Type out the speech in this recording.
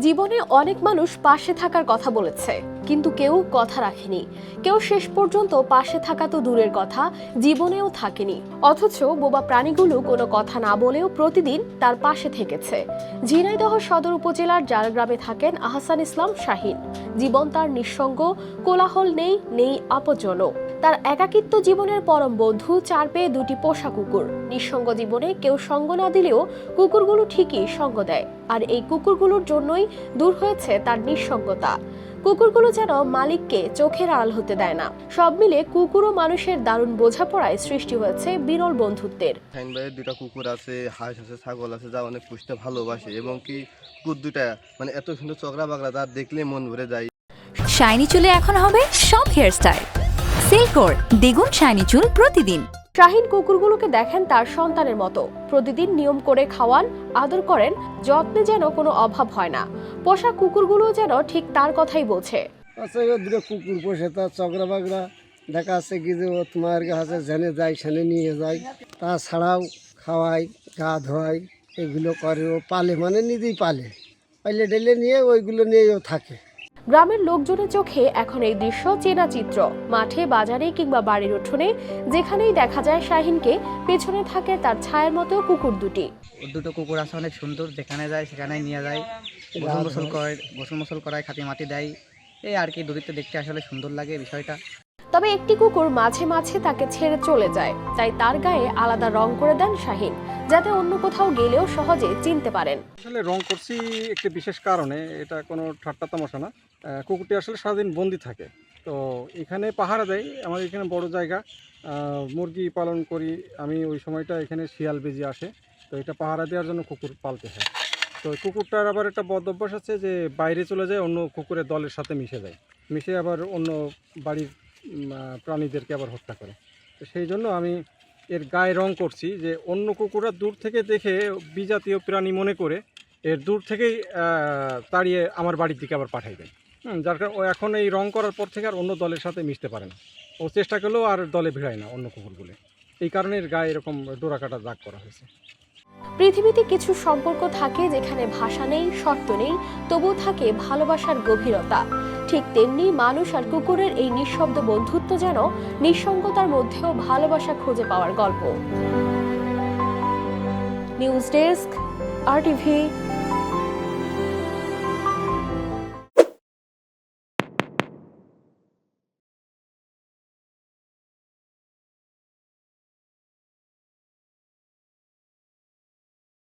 জীবনে অনেক মানুষ পাশে থাকার কথা বলেছে, কিন্তু কেউ কথা রাখেনি। কেউ শেষ পর্যন্ত পাশে থাকা তো দূরের কথা, জীবনেও থাকেনি। অথচ বোবা প্রাণীগুলো কোনো কথা না বলেও প্রতিদিন তার পাশে থেকেছে। ঝিনাইদহ সদর উপজেলার জালগ্রামে থাকেন আহসান ইসলাম শাহিন। জীবন তার নিঃসঙ্গ, কোলাহল নেই নেই আপজনও তার একাকিত্ব জীবনের পরম বন্ধু চার পেয়ে দুটি পোষা কুকুর। নিঃসঙ্গ জীবনে কেউ সঙ্গ না দিলেও কুকুরগুলো ঠিকই সঙ্গ দেয় আর এই কুকুরগুলোর জন্যই দূর হয়েছে তার নিঃসঙ্গতা। কুকুরগুলো যেন মালিককে চোখের আড়াল হতে দেয় না। সব মিলে কুকুর ও মানুষের দারুণ বোঝাপড়ায় সৃষ্টি হয়েছে বিরল বন্ধুত্বের। ফাইন ভাইয়ের দুটা কুকুর আছে হাঁস আছে ছাগল আছে যা অনেক পুষতে ভালোবাসে এবং কি কুকুর দুটা মানে এত সুন্দর চকরা বাগড়া যা দেখলে মন ভরে যায়। শাইনি চুলে এখন হবে সব হেয়ারস্টাইল সিল্কোর দ্বিগুণ শাইনি চুল প্রতিদিন। শাহিন কুকুরগুলোকে দেখেন তার সন্তানের মতো। প্রতিদিন নিয়ম করে খাওয়ান আদর করেন যত্নে যেন কোনো অভাব হয় না। পোষা কুকুরগুলো যেন ঠিক তার কথাই বোঝে আচ্ছা দুটো কুকুর পোষে তার চকরা বাগড়া। দেখা যাচ্ছে কি যে ও তোমার কাছে জেনে যায় সেনে নিয়ে যায়। তাছাড়াও খাওয়াই গা ধোয়াই এগুলো করে। ও পালে মানে নিজেই পালে। পাইলে ডেলে নিয়ে ওইগুলো নিয়েও থাকে। গ্রামের লোকজনের চোখে এখন এই দৃশ্য চেনা চিত্র। মাঠে, বাজারে কিংবা বাড়ির উঠোনে, যেখানেই দেখা যায় শাহিনকে, পেছনে থাকে তার ছায়ার মতো কুকুর দুটি। দুটো কুকুর আছে অনেক সুন্দর, যেখানে যায় সেখানে নিয়ে যায়। গোসল গোসল করে, গোসল মোসল করায় খাতি মাটি দেয়। এই আর কি দূরিত্ব দেখতে আসলে সুন্দর লাগে বিষয়টা। তবে একটি কুকুর মাঝে মাঝে তাকে ছেড়ে চলে যায়, তাই তার গায়ে আলাদা রং করে দেন শাহিন, যাতে অন্য কোথাও গেলেও সহজে চিনতে পারেন। আসলে রং করছি একটি বিশেষ কারণে, এটা কোনো ঠাট্টা তামাশা না। কুকুরটি আসলে সারাদিন বন্দি থাকে। তো এখানে পাহারা দেয় আমাদের এখানে বড় জায়গা। মুরগি পালন করি, আমি ওই সময়টা এখানে শিয়াল বেজি আসে। তো এটা পাহারা দেওয়ার জন্য কুকুর পালতে হয়। তো কুকুরটার আবার একটা বদ অভ্যাস আছে যে, বাইরে চলে যায়, অন্য কুকুরের দলের সাথে মিশে যায়। মিশে আবার অন্য বাড়ির প্রাণীদেরকে আবার হত্যা করে। তো সেই জন্য আমি এর গায়ে রং করছি যে অন্য কুকুররা দূর থেকে দেখে বিজাতীয় প্রাণী মনে করে এর দূর থেকেই তাড়িয়ে আমার বাড়ির দিকে আবার পাঠাই দেয়। যার কারণে ও এখন এই রং করার পর থেকে আর অন্য দলের সাথে মিশতে পারে না। ও চেষ্টা করলেও আর দলে ভিড়ায় না অন্য কুকুরগুলো। এই কারণে এর গায়ে এরকম ডোরা কাটা দাগ করা হয়েছে। পৃথিবীতে কিছু সম্পর্ক থাকে যেখানে ভাষা নেই, শর্ত নেই তবু থাকে ভালোবাসার গভীরতা। ঠিক তেমনি মানুষ আর কুকুরের এই নিঃশব্দ বন্ধুত্ব যেন নিঃসঙ্গতার মধ্যেও ভালোবাসা খুঁজে পাওয়ার গল্প। নিউজ ডেস্ক আর টিভি